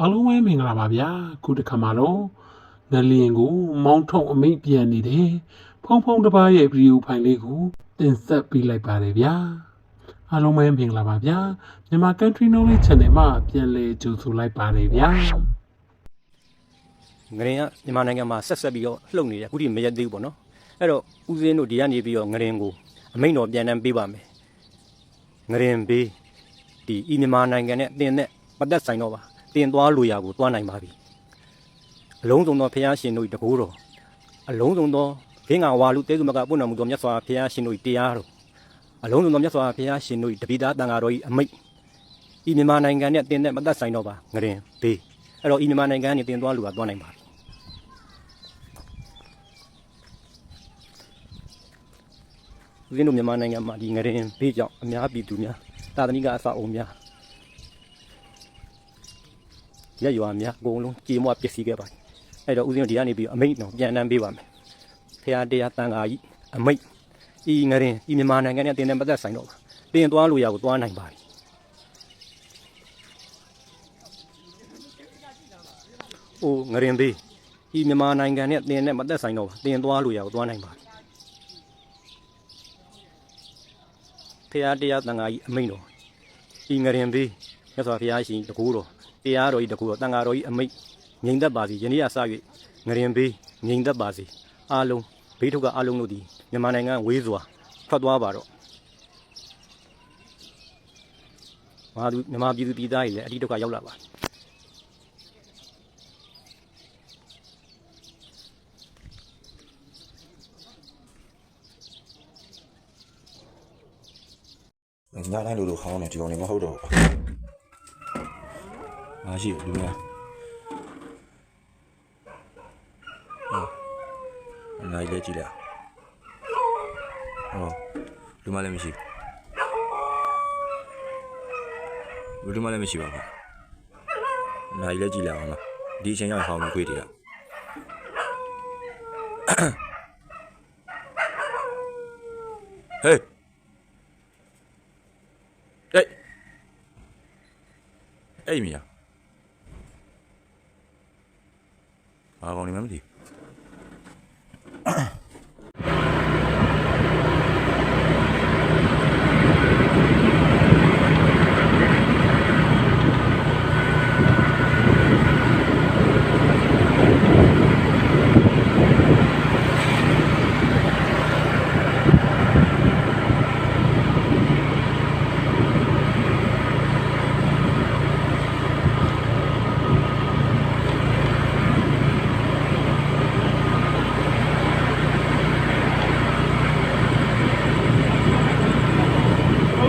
အားလုံးပဲမင်္ဂလာပါဗျာခုတစ်ခါမှာတော့ငလျင်ကို မောင်းထုံအမိတ်ပြန်နေတယ်ဖုံဖုံတစ်ပါးရဲ့ဗီဒီယိုဖိုင်လေးကိုတင်ဆက်ပေးလိုက်ပါတယ်ဗျာအားလုံးပဲမင်္ဂလာပါဗျာမြန်မာ Country Knowledge Channel မှာပြန်လည်ကြိုဆိုလိုက်ပါတယ်ဗျာငရင်ကမြန်မာနိုင်ငံမှာဆက်ဆက်ပြီးတော့လှုပ်နေတယ်အခုထိမရက်သေးဘူးပေါ့နော်အဲ့တော့ဦးစင်းတို့ဒီကနေပြီးတော့ငရင်ကိုအမိန့်တော်ပြန်တန်းပေးပါမယ်ငရင်ဘေးဒီဤမြန်မာနိုင်ငံနဲ့တင်တဲ့ပတ်သက်ဆိုင်တော့ပါ တင်သွားလိုရာကိုသွားနိုင်ပါပြီအလုံးစုံသောဖះရှင်တို့ဤတကိုးတော်အလုံးစုံသောဘင်းကဝါလူတဲစုမကပုဏ္ဏမူတော်မြတ်စွာဘုရားရှင်တို့ဤတရားတော်အလုံးစုံသောမြတ်စွာဘုရားရှင်တို့ဤတပိသားတန်ဃာတော်ဤအမိန့်ဤမြန်မာနိုင်ငံနဲ့တင်တဲ့ပတ်သက်ဆိုင်တော့ပါငရင်ဘေးအဲ့တော့ဤမြန်မာနိုင်ငံကနေတင်သွားလိုရာသွားနိုင်ပါပြီဦးဇင်းတို့မြန်မာနိုင်ငံမှာဒီငရင်ဘေးကြောင့်အများပြည်သူများတာသမီကအစအုံများ ရက်ရွာများအကုန်လုံးကြေမွပျက်စီးခဲ့ပါတယ်အဲ့တော့ဦးဇင်းတို့ဒီကနေပြီးအမိန့်တော်ပြန်တန်းပေးပါမယ်ဖရာတရားတန်ခါကြီးအမိန့်ဤငရင်ဤမြန်မာနိုင်ငံနဲ့တင်တဲ့ပတ်သက်ဆိုင်တော့ပါတင်သွားလို့ရကိုသွားနိုင်ပါပြီအိုငရင်ဘေးဤမြန်မာနိုင်ငံနဲ့တင်တဲ့ပတ်သက်ဆိုင်တော့ပါတင်သွားလို့ရကိုသွားနိုင်ပါပြီဖရာတရားတန်ခါကြီးအမိန်တော်ဤငရင်သေးမြတ်စွာဘုရားရှင်တကူတော် တရားတော်ဤတကူတော်တန်ခါတော်ဤအမိတ်ငြိမ်သက်ပါစေယနေ့ကစ၍ငရင်သေးငြိမ်သက်ပါစေအားလုံးဘေးထုတ်ကအားလုံးတို့သည်မြန်မာနိုင်ငံဝေးစွာထွက်သွားပါတော့မဟာသူမြန်မာပြည်သူပြည်သားတွေလည်းအတိဒုက္ခရောက်လာပါညတိုင်းလိုလိုခေါင်းနေဒီကောင်နေမဟုတ်တော့ဘူး။ မရှိဘူးလူများ။ဟုတ်။နိုင်လေကြည့်လား။ဟုတ်။လူမလည်းမရှိဘူး။လူမလည်းမရှိပါဘူး။နိုင်လေကြည့်လားဟုတ်လား။ဒီအချိန်ရောက်ဟောင်းကိုခွေးတည်းလား။ဟေးအေးအေးမီယာ ආවෝනි මැමලි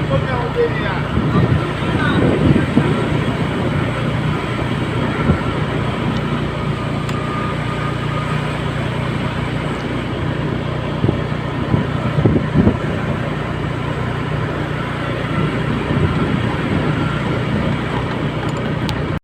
Antônio Aldeia.